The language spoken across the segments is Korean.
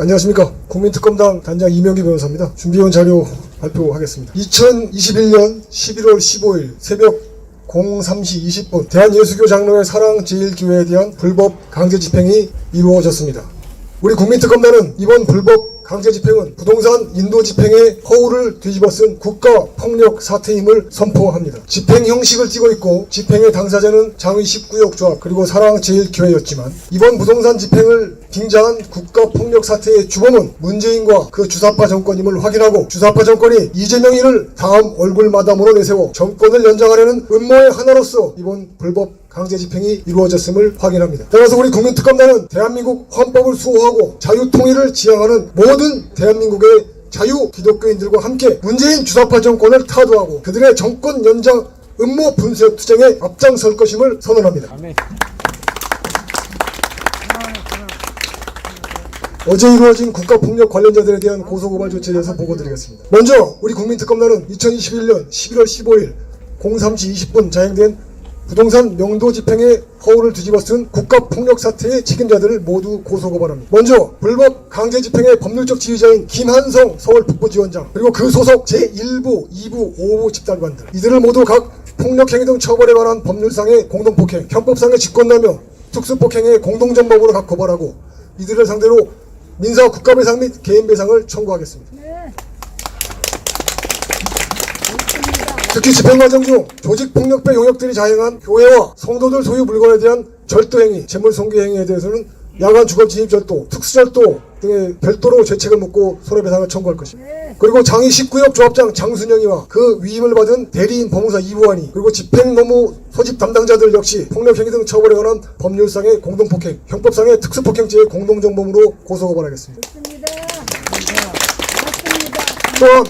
안녕하십니까. 국민특검당 단장 이명기 변호사입니다. 준비해온 자료 발표하겠습니다. 2021년 11월 15일 새벽 03시 20분 대한예수교 장로의 사랑제일교회에 대한 불법 강제 집행이 이루어졌습니다. 우리 국민특검단은 이번 불법 강제 집행은 부동산 인도 집행의 허울을 뒤집어 쓴 국가 폭력 사태임을 선포합니다. 집행 형식을 띠고 있고 집행의 당사자는 장의 19역 조합 그리고 사랑제일교회였지만 이번 부동산 집행을 빙자한 국가 폭력 사태의 주범은 문재인과 그 주사파 정권임을 확인하고 주사파 정권이 이재명이를 다음 얼굴마담으로 내세워 정권을 연장하려는 음모의 하나로서 이번 불법 강제 집행이 이루어졌음을 확인합니다. 따라서 우리 국민특검단은 대한민국 헌법을 수호하고 자유통일을 지향하는 모든 대한민국의 자유 기독교인들과 함께 문재인 주사파 정권을 타도하고 그들의 정권 연장 음모 분쇄 투쟁에 앞장설 것임을 선언합니다. 어제 이루어진 국가폭력 관련자들에 대한 고소고발 조치에 대해서 보고드리겠습니다. 먼저 우리 국민특검단은 2021년 11월 15일 03시 20분 자행된 부동산 명도 집행의 허울을 뒤집어 쓴 국가폭력 사태의 책임자들을 모두 고소고발합니다. 먼저 불법 강제 집행의 법률적 지휘자인 김한성 서울 북부지원장 그리고 그 소속 제1부, 2부, 5부 집단관들 이들을 모두 각 폭력행위 등 처벌에 관한 법률상의 공동폭행, 형법상의 직권남용, 특수폭행의 공동전범으로 각 고발하고 이들을 상대로 민사 국가배상 및 개인배상을 청구하겠습니다. 특히 집행 과정 중 조직폭력배 용역들이 자행한 교회와 성도들 소유 물건에 대한 절도행위, 재물손괴 행위에 대해서는 야간 주거 진입 절도, 특수절도 등의 별도로 죄책을 묻고 손해배상을 청구할 것입니다. 그리고 장이 19역 조합장 장순영이와 그 위임을 받은 대리인 법무사 이보환이 그리고 집행노무 소집 담당자들 역시 폭력행위 등 처벌에 관한 법률상의 공동폭행, 형법상의 특수폭행죄의 공동정범으로 고소고발하겠습니다. 맞습니다. 맞습니다. 또한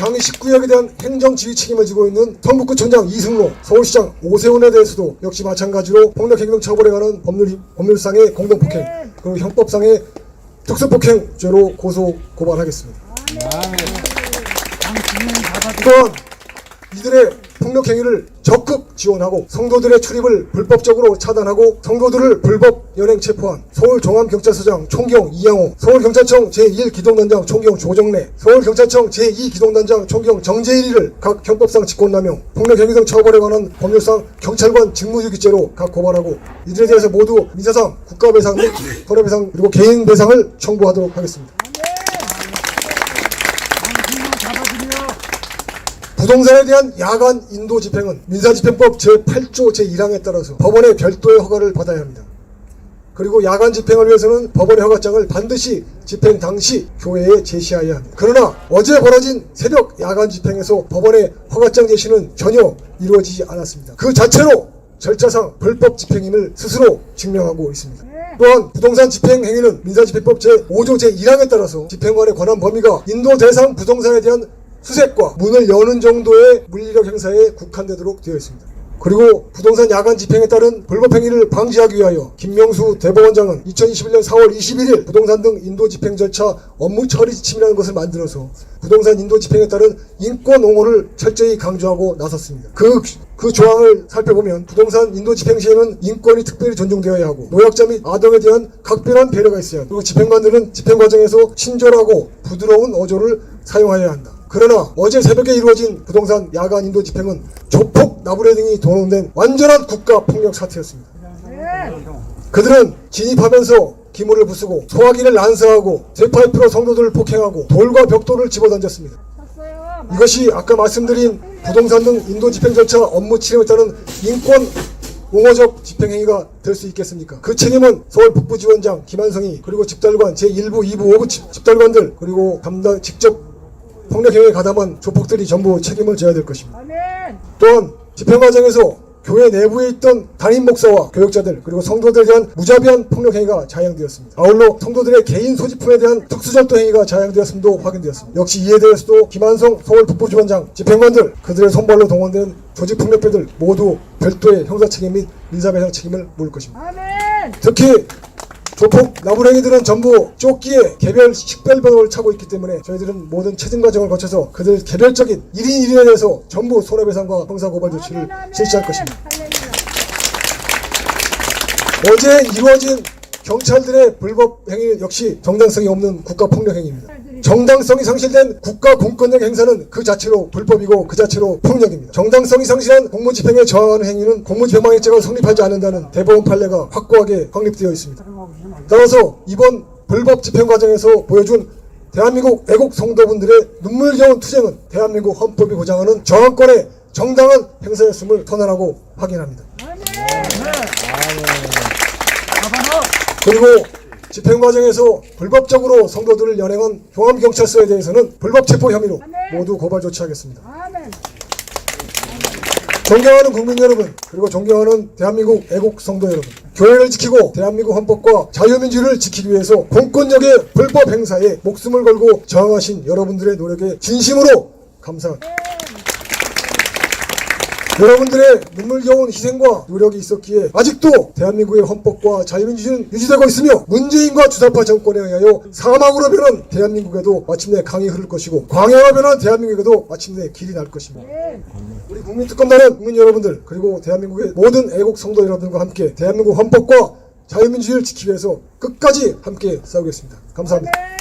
장이 19역에 대한 행정지휘 책임을 지고 있는 성북구청장 이승로, 서울시장 오세훈에 대해서도 역시 마찬가지로 폭력행동 처벌에 관한 법률, 법률상의 공동폭행, 그리고 형법상의 특수폭행죄로 고소 고발하겠습니다. 또한 이들의 폭력 행위를 적극 지원하고 성도들의 출입을 불법적으로 차단하고 성도들을 불법 연행 체포한 서울종암경찰서장 총경 이양호, 서울경찰청 제1기동단장 총경 조정래, 서울경찰청 제2기동단장 총경 정재일이를 각 형법상 직권남용, 폭력 행위 등 처벌에 관한 법률상 경찰관 직무유기죄로 각 고발하고 이들에 대해서 모두 민사상, 국가배상 및 손해배상 그리고 개인배상을 청구하도록 하겠습니다. 부동산에 대한 야간 인도 집행은 민사집행법 제8조 제1항에 따라서 법원의 별도의 허가를 받아야 합니다. 그리고 야간 집행을 위해서는 법원의 허가장을 반드시 집행 당시 교회에 제시해야 합니다. 그러나 어제 벌어진 새벽 야간 집행에서 법원의 허가장 제시는 전혀 이루어지지 않았습니다. 그 자체로 절차상 불법 집행임을 스스로 증명하고 있습니다. 또한 부동산 집행 행위는 민사집행법 제5조 제1항에 따라서 집행관에 관한 범위가 인도 대상 부동산에 대한 수색과 문을 여는 정도의 물리력 행사에 국한되도록 되어 있습니다. 그리고 부동산 야간 집행에 따른 불법 행위를 방지하기 위하여 김명수 대법원장은 2021년 4월 21일 부동산 등 인도 집행 절차 업무 처리 지침이라는 것을 만들어서 부동산 인도 집행에 따른 인권 옹호를 철저히 강조하고 나섰습니다. 그, 그 조항을 살펴보면 부동산 인도 집행 시에는 인권이 특별히 존중되어야 하고 노약자 및 아동에 대한 각별한 배려가 있어야 하고 그리고 집행관들은 집행 과정에서 친절하고 부드러운 어조를 사용하여야 한다. 그러나 어제 새벽에 이루어진 부동산 야간 인도 집행은 조폭 나부레 등이 동원된 완전한 국가 폭력 사태였습니다. 그들은 진입하면서 기물을 부수고 소화기를 난사하고 쇠파이프로 성도들을 폭행하고 돌과 벽돌을 집어던졌습니다. 이것이 아까 말씀드린 부동산 등 인도 집행 절차 업무 치료에 따른 인권 옹호적 집행행위가 될 수 있겠습니까? 그 책임은 서울 북부지원장 김한성이 그리고 집달관 제1부, 2부, 5부 집- 집달관들 그리고 담당 직접 폭력행위에 가담한 조폭들이 전부 책임을 져야 될 것입니다. 또한 집행 과정에서 교회 내부에 있던 담임 목사와 교역자들 그리고 성도들에 대한 무자비한 폭력 행위가 자행되었습니다. 아울러 성도들의 개인 소지품에 대한 특수절도 행위가 자행되었음도 확인되었습니다. 역시 이에 대해서도 김한성 서울 북부지원장 집행관들 그들의 손발로 동원된 조직 폭력배들 모두 별도의 형사 책임 및 민사배상 책임을 물을 것입니다. 특히 조폭 나부랭이들은 전부 쫓기에 개별 식별번호를 차고 있기 때문에 저희들은 모든 체증 과정을 거쳐서 그들 개별적인 1인 1인에 대해서 전부 손해배상과 형사고발 조치를. 실시할 것입니다. 어제 이루어진 경찰들의 불법 행위 역시 정당성이 없는 국가 폭력 행위입니다. 정당성이 상실된 국가 공권력 행사는 그 자체로 불법이고 그 자체로 폭력입니다. 정당성이 상실한 공무집행에 저항하는 행위는 공무집행방해죄가 성립하지 않는다는 대법원 판례가 확고하게 확립되어 있습니다. 따라서 이번 불법 집행 과정에서 보여준 대한민국 애국 성도분들의 눈물겨운 투쟁은 대한민국 헌법이 보장하는 저항권의 정당한 행사였음을 선언하고 확인합니다. 그리고 집행 과정에서 불법적으로 성도들을 연행한 종합경찰서에 대해서는 불법 체포 혐의로 모두 고발 조치하겠습니다. 존경하는 국민 여러분 그리고 존경하는 대한민국 애국 성도 여러분 교회를 지키고 대한민국 헌법과 자유민주를 지키기 위해서 공권력의 불법 행사에 목숨을 걸고 저항하신 여러분들의 노력에 진심으로 감사합니다. 여러분들의 눈물겨운 희생과 노력이 있었기에 아직도 대한민국의 헌법과 자유민주주의는 유지되고 있으며 문재인과 주사파 정권에 의하여 사막으로 변한 대한민국에도 마침내 강이 흐를 것이고 광야로 변한 대한민국에도 마침내 길이 날 것입니다. 우리 국민특검단은 국민 여러분들 그리고 대한민국의 모든 애국 성도 여러분들과 함께 대한민국 헌법과 자유민주주의를 지키기 위해서 끝까지 함께 싸우겠습니다. 감사합니다.